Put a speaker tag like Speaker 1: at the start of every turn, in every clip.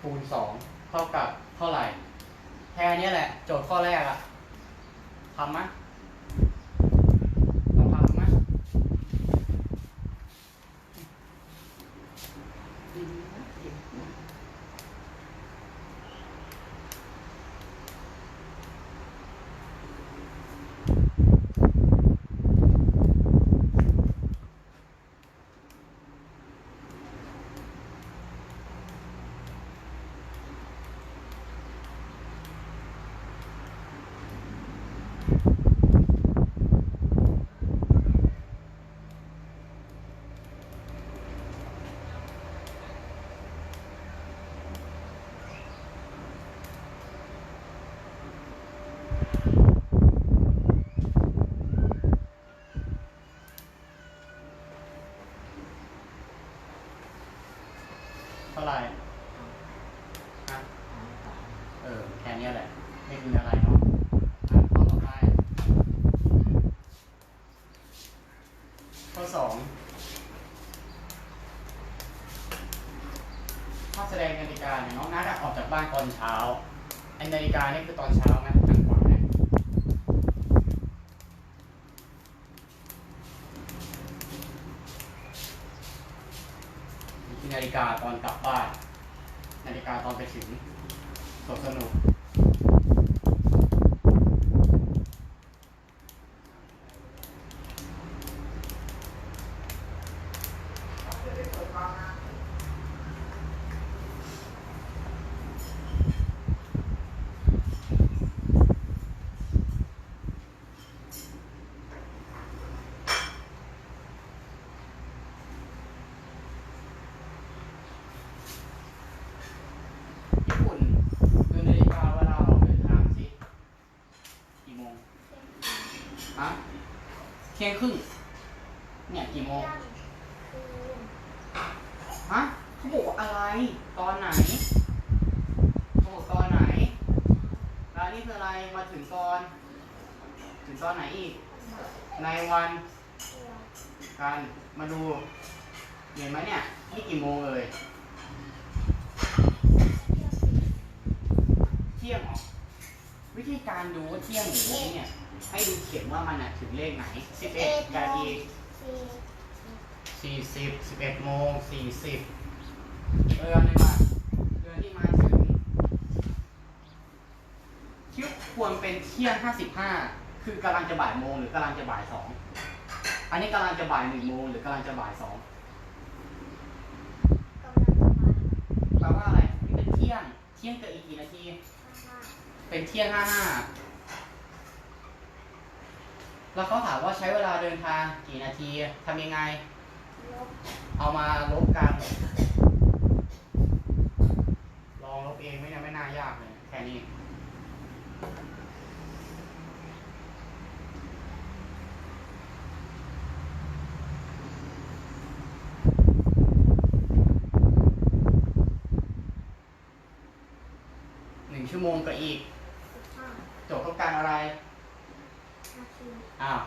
Speaker 1: คูณสองเท่ากับเท่าไหร่ แค่นี้แหละ โจทย์ข้อแรกอะทำไหมลองทำไหม
Speaker 2: ดีนะเด็กนะ
Speaker 1: เท่าไหร่ฮะเออ แค่เนี้ยแหละ ไม่มีอะไรเนาะอะข้อต่อไป ข้อสองถ้าแสดงนาฬิกาเนี่ยน้องนัดอะออกจากบ้านตอนเช้าไอนาฬิกานี่คือตอนเช้าไหมทางขวาเนี่ยนี่คื อนกาตอนกลับบ้าน นาฬิกาตอนไปถึงสวนสนุกญี่ปุ่นดูนาฬิกาเวลาออกเดินทางสิกี่โมงฮะเที่ย งครึ่ง เนี่ยกี่โมง ฮะเขาบอกว่าอะไร ตอนไหนเขาบอกตอนไหน แล้วนี่คืออะไร มาถึงตอน ถึงตอนไหนอีก ในวันกันมาดู เห็นไหมเนี่ย นี่กี่โมงเอ่ยเที่ยงเหรอ วิธีการดูว่าเที่ยงหรือไม่เนี่ย ให้ดูเข็มว่ามันอะถึงเลขไหนสิบเอ็ดกับอีกสี่สิบสิบเอ็ดโมงสี่สิบเรือนี่มาเรือที่มาถึงคิดควรเป็นเที่ยงห้าสิบห้าคือกำลังจะบ่ายโมงหรือกำลังจะบ่ายสองอันนี้กำลังจะบ่ายหนึ่งโมงหรือกำลังจะบ่ายสองแปลว่าอะไรนี่เป็นเที่ยงเที่ยงกับอีกกี่นาที เป็นเที่ยงห้าห้า แล้วเขาถามว่าใช้เวลาเดินทางกี่นาทีทำยังไง เอามาลบกัน ลองลบเองไม่น่าไม่น่ายากเลยแค่นี้ หนึ่งชั่วโมงกับอีก โจทย์ต้องการอะไร อ้าว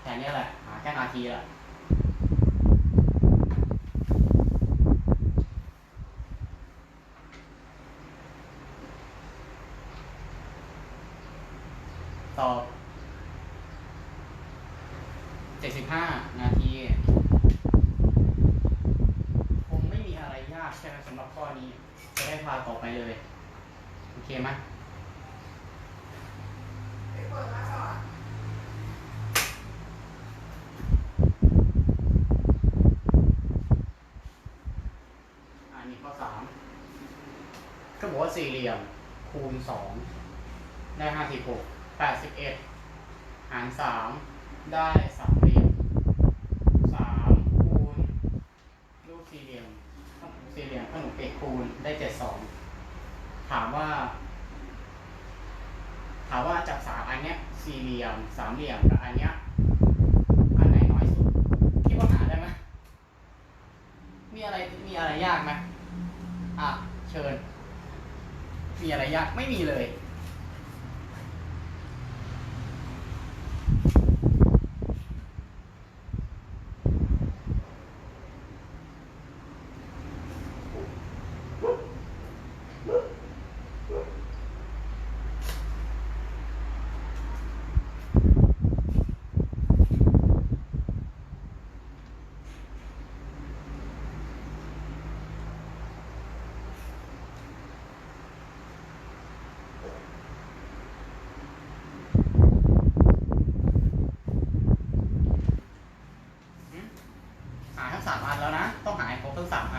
Speaker 1: แค่นี้แหละ หาแค่นาทีแหละ ตอบเจ็ดสิบห้านาที คงไม่มีอะไรยากใช่ไหมสำหรับข้อนี้ จะได้พาต่อไปเลย โอเคไหมอันนี้ข้อสามก็บอกว่าสี่เหลี่ยมคูณสองได้ห้าสิบหก แปดสิบเอ็ดหารสามได้สามเหลี่ยมสามคูณรูปสี่เหลี่ยมสี่เหลี่ยมขนมเป็ดคูณได้เจ็ดสองถามว่า ถามว่าจากสามอันเนี้ยสี่เหลี่ยมสามเหลี่ยมกับอันเนี้ยอันไหนน้อยสุดคิดว่าหาได้ไหมมีอะไรมีอะไรยากไหมอะเชิญ มีอะไรยากไม่มีเลย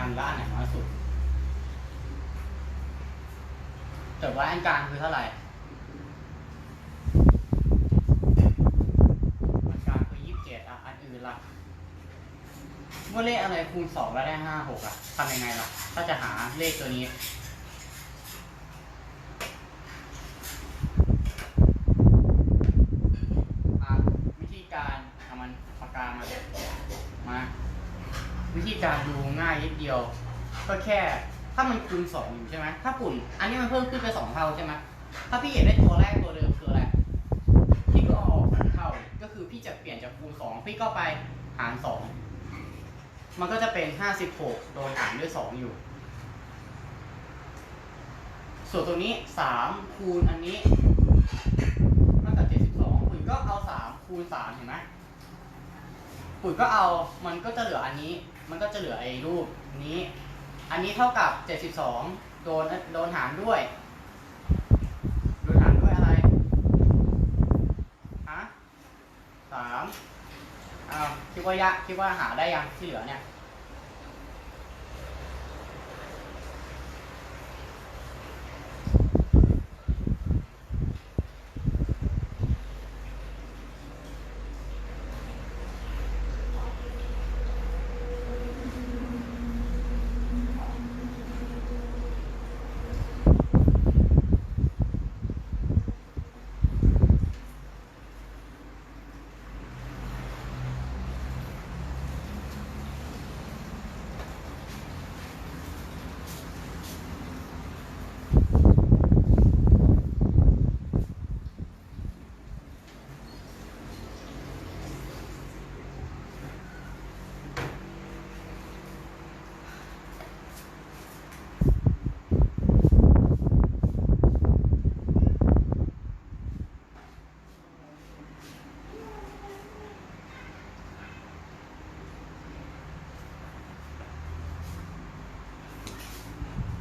Speaker 1: อันละอันไหนน้อยสุดจด ไว้อันกลางคือเท่าไหร่อันกลางคือยี่สิบเจ็ดอะอันอื่นล่ะเมื่อเลขอะไรคูณสองแล้วได้ห้าหกอะทำยังไงล่ะ ถ้าจะหาเลขตัวนี้วิธีการเอามันปากกามามาวิธีการดูง่ายนิดเดียว ก็แค่ ถ้ามันคูณสองอยู่ใช่ไหมถ้าปุ่น อันนี้มันเพิ่มขึ้นไปสองเท่าใช่ไหมถ้าพี่อยากได้ตัวแรกตัวเดิมคืออะไร พี่ก็เอาออกสองเท่า ก็คือพี่จะเปลี่ยนจากคูณสองพี่ก็ไปหารสอง มันก็จะเป็นห้าสิบหกโดนหารด้วยสองอยู่ ส่วนตัวนี้สามคูณอันนี้เท่ากับเจ็ดสิบสองปุ๋ยก็เอาสามคูณสามเห็นไหมปุ๋ยก็เอา มันก็จะเหลืออันนี้ มันก็จะเหลือไอ้รูปนี้ อันนี้เท่ากับเจ็ดสิบสองโดนโดนหารด้วย โดนหารด้วยอะไร ฮะสามอ้าวคิดว่ายะคิดว่าหาได้ยังที่เหลือเนี่ย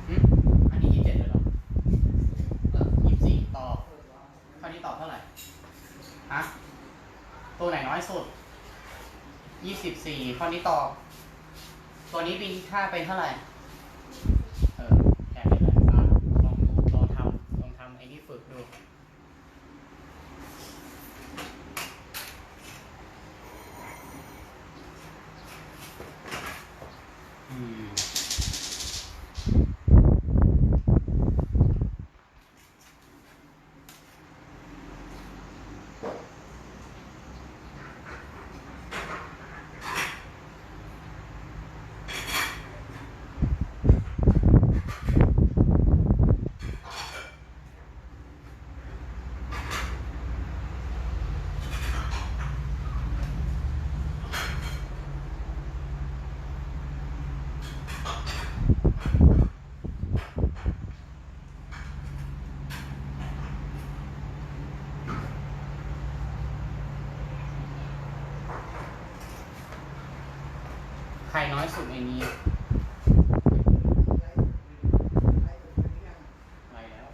Speaker 1: อืมอันนี้ยี่สิบเจ็ดเลยเหรอเออยี่สิบสี่ตอบข้อนี้ตอบเท่าไหร่ ฮะ ตัวไหนน้อยสุด ยี่ สี่ข้อนี้ตอบ ตัวนี้ปีค่าเป็นเท่าไหร่ เออแค่นี้เลยอะลองดูลองทำลองทำไอ้นี่ฝึกดู อืม ใครน้อยสุดในนี้อะไปแล้ว